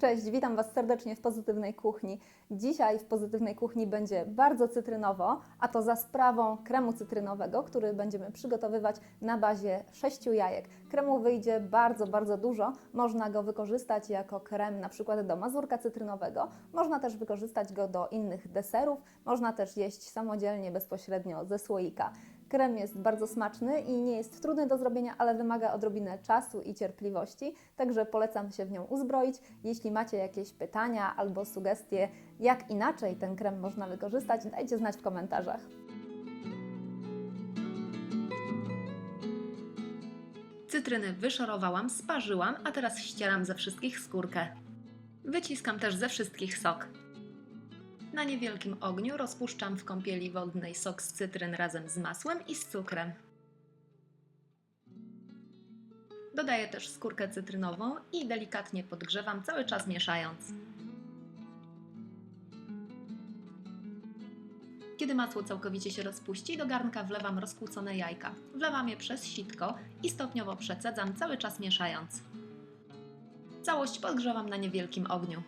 Cześć, witam Was serdecznie w Pozytywnej Kuchni. Dzisiaj w Pozytywnej Kuchni będzie bardzo cytrynowo, a to za sprawą kremu cytrynowego, który będziemy przygotowywać na bazie sześciu jajek. Kremu wyjdzie bardzo, bardzo dużo. Można go wykorzystać jako krem na przykład do mazurka cytrynowego. Można też wykorzystać go do innych deserów. Można też jeść samodzielnie, bezpośrednio ze słoika. Krem jest bardzo smaczny i nie jest trudny do zrobienia, ale wymaga odrobinę czasu i cierpliwości, także polecam się w nią uzbroić. Jeśli macie jakieś pytania albo sugestie, jak inaczej ten krem można wykorzystać, dajcie znać w komentarzach. Cytryny wyszorowałam, sparzyłam, a teraz ścieram ze wszystkich skórkę. Wyciskam też ze wszystkich sok. Na niewielkim ogniu rozpuszczam w kąpieli wodnej sok z cytryn razem z masłem i z cukrem. Dodaję też skórkę cytrynową i delikatnie podgrzewam, cały czas mieszając. Kiedy masło całkowicie się rozpuści, do garnka wlewam rozkłócone jajka. Wlewam je przez sitko i stopniowo przecedzam, cały czas mieszając. Całość podgrzewam na niewielkim ogniu.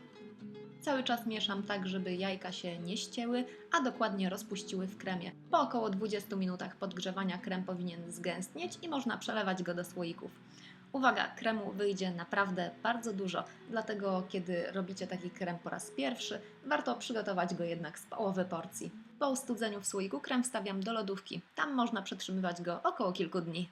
Cały czas mieszam tak, żeby jajka się nie ścięły, a dokładnie rozpuściły w kremie. Po około 20 minutach podgrzewania krem powinien zgęstnieć i można przelewać go do słoików. Uwaga, kremu wyjdzie naprawdę bardzo dużo, dlatego kiedy robicie taki krem po raz pierwszy, warto przygotować go jednak z połowy porcji. Po ostudzeniu w słoiku krem wstawiam do lodówki. Tam można przetrzymywać go około kilku dni.